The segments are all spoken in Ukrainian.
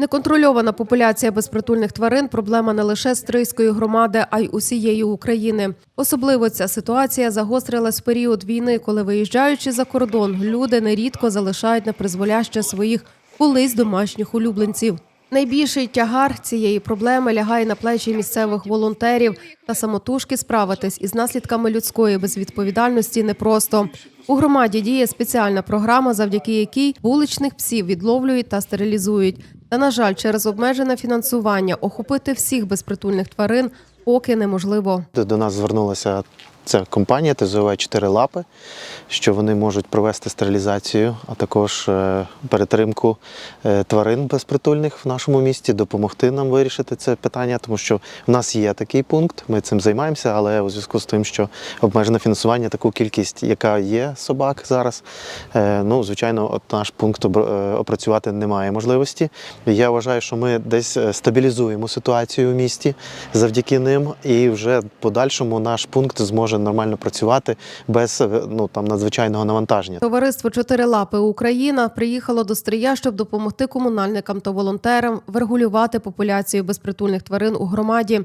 Неконтрольована популяція безпритульних тварин проблема не лише Стрийської громади, а й усієї України. Особливо ця ситуація загострилась в період війни, коли виїжджаючи за кордон, люди нерідко залишають на призволяще своїх колись домашніх улюбленців. Найбільший тягар цієї проблеми лягає на плечі місцевих волонтерів та самотужки справитись із наслідками людської безвідповідальності непросто. У громаді діє спеціальна програма, завдяки якій вуличних псів відловлюють та стерилізують. Та, на жаль, через обмежене фінансування охопити всіх безпритульних тварин поки неможливо. До нас звернулася ця компанія ТЗОВ «Чотири лапи, що вони можуть провести стерилізацію, а також е, перетримку е, тварин безпритульних в нашому місті, допомогти нам вирішити це питання, тому що в нас є такий пункт, ми цим займаємося, але у зв'язку з тим, що обмежене фінансування, таку кількість, яка є собак зараз, е, ну звичайно, от наш пункт опрацювати немає можливості. Я вважаю, що ми десь стабілізуємо ситуацію в місті завдяки ним, і вже в подальшому наш пункт зможе нормально працювати без е, ну там надзвичайного навантаження. Товариство Чотирилапи Україна приїхало до Стрия, щоб допомогти комунальникам та волонтерам врегулювати популяцію безпритульних тварин у громаді.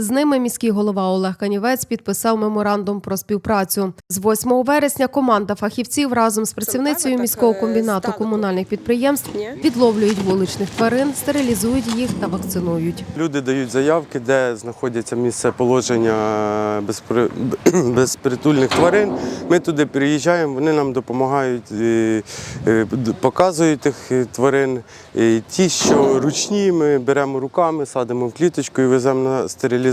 З ними міський голова Олег Канівець підписав меморандум про співпрацю. З 8 вересня команда фахівців разом з працівницею міського комбінату комунальних підприємств відловлюють вуличних тварин, стерилізують їх та вакцинують. Люди дають заявки, де знаходяться місце положення безпри... безпритульних тварин. Ми туди приїжджаємо, вони нам допомагають, е, е, показують тих е, тварин. Ті, що ручні, ми беремо руками, садимо в кліточку і веземо на стерилізацію.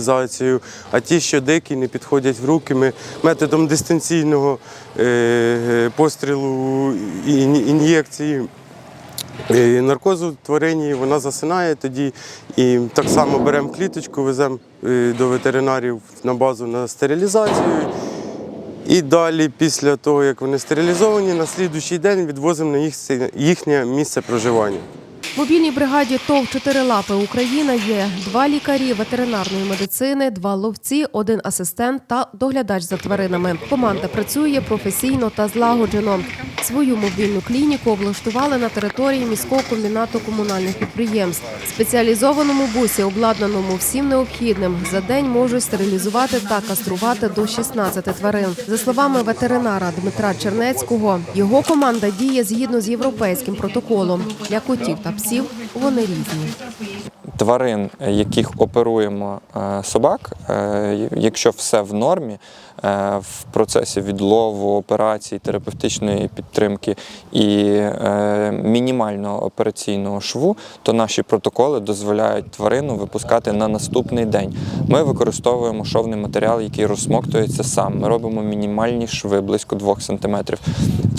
А ті, що дикі, не підходять в руки, ми методом дистанційного е, пострілу ін'єкції. Е, Наркозу тварині вона засинає тоді, і так само беремо кліточку, веземо е, до ветеринарів на базу на стерилізацію. І далі, після того, як вони стерилізовані, на слідуючий день відвозимо на їхнє місце проживання. Мобільній бригаді ТОВ «Чотирилапи Україна є два лікарі ветеринарної медицини, два ловці, один асистент та доглядач за тваринами. Команда працює професійно та злагоджено. Свою мобільну клініку облаштували на території міського комбінату комунальних підприємств. Спеціалізованому бусі, обладнаному всім необхідним, за день можуть стерилізувати та каструвати до 16 тварин. За словами ветеринара Дмитра Чернецького, його команда діє згідно з європейським протоколом. Для котів та псів вони різні. Тварин, е, яких оперуємо е, собак, е, якщо все в нормі, в процесі відлову, операцій, терапевтичної підтримки і мінімального операційного шву, то наші протоколи дозволяють тварину випускати на наступний день. Ми використовуємо шовний матеріал, який розсмоктується сам. Ми робимо мінімальні шви близько 2 см.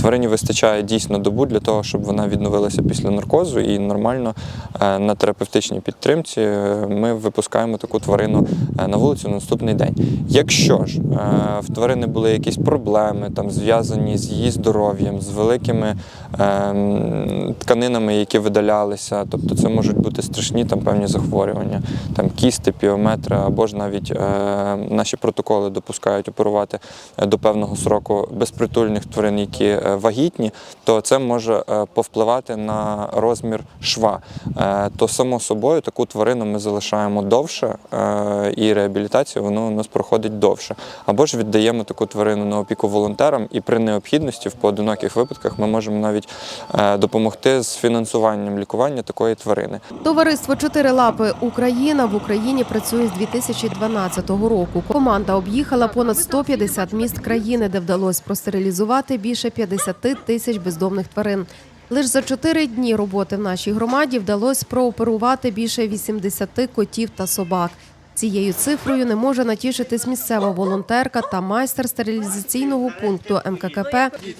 Тварині вистачає дійсно добу для того, щоб вона відновилася після наркозу і нормально на терапевтичній підтримці е, ми випускаємо таку тварину е, на вулицю на наступний день. Якщо ж е, в тварини були якісь проблеми, там зв'язані з її здоров'ям, з великими е, тканинами, які видалялися, тобто це можуть бути страшні там певні захворювання, там кісти, піометри, або ж навіть наші протоколи допускають оперувати до певного сроку безпритульних тварин, які вагітні, то це може повпливати на розмір шва. То само собою таку тварину ми залишаємо довше, е, і реабілітація воно у нас проходить довше. Або ж віддаємо таку тварину на опіку волонтерам, і при необхідності в поодиноких випадках ми можемо навіть е, допомогти з фінансуванням лікування такої тварини. Товариство «Чотирилапи Україна в Україні працює з 2012 року. Команда об'їхала понад 150 міст країни, де вдалося простерилізувати більше 50 тисяч бездомних тварин. Лише за чотири дні роботи в нашій громаді вдалося прооперувати більше 80 котів та собак. Цією цифрою не може натішитись місцева волонтерка та майстер стерилізаційного пункту МККП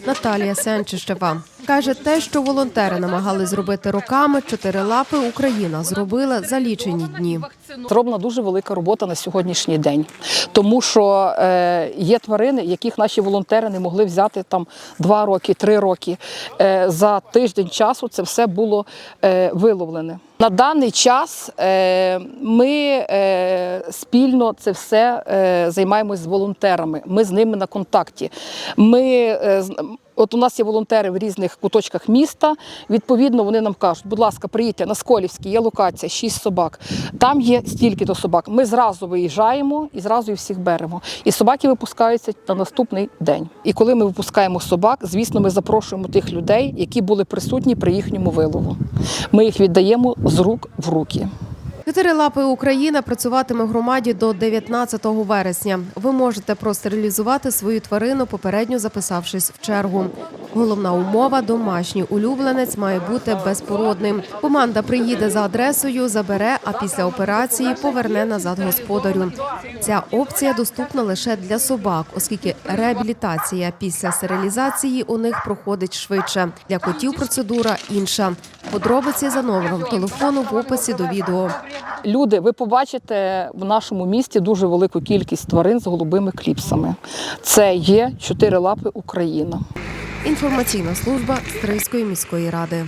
Наталія Сенчищева. Каже, те, що волонтери намагали зробити роками, чотирилапи Україна зробила за лічені дні. Зроблена дуже велика робота на сьогоднішній день, тому що е, є тварини, яких наші волонтери не могли взяти там два роки, три роки. Е, за тиждень часу це все було е, виловлене. На даний час е, ми е, спільно це все е, займаємось з волонтерами. Ми з ними на контакті. Ми е, От у нас є волонтери в різних куточках міста. Відповідно, вони нам кажуть, будь ласка, приїдьте на Сколівський, є локація, шість собак. Там є стільки до собак. Ми зразу виїжджаємо і зразу їх всіх беремо. І собаки випускаються на наступний день. І коли ми випускаємо собак, звісно, ми запрошуємо тих людей, які були присутні при їхньому вилову. Ми їх віддаємо з рук в руки. Чотири лапи Україна працюватиме громаді до 19 вересня. Ви можете простерилізувати свою тварину, попередньо записавшись в чергу. Головна умова домашній улюбленець має бути безпородним. Команда приїде за адресою, забере, а після операції поверне назад господарю. Ця опція доступна лише для собак, оскільки реабілітація після стерилізації у них проходить швидше. Для котів процедура інша. Подробиці за номером телефону в описі до відео. Люди, ви побачите в нашому місті дуже велику кількість тварин з голубими кліпсами. Це є чотири лапи Україна. Інформаційна служба Стрийської міської ради.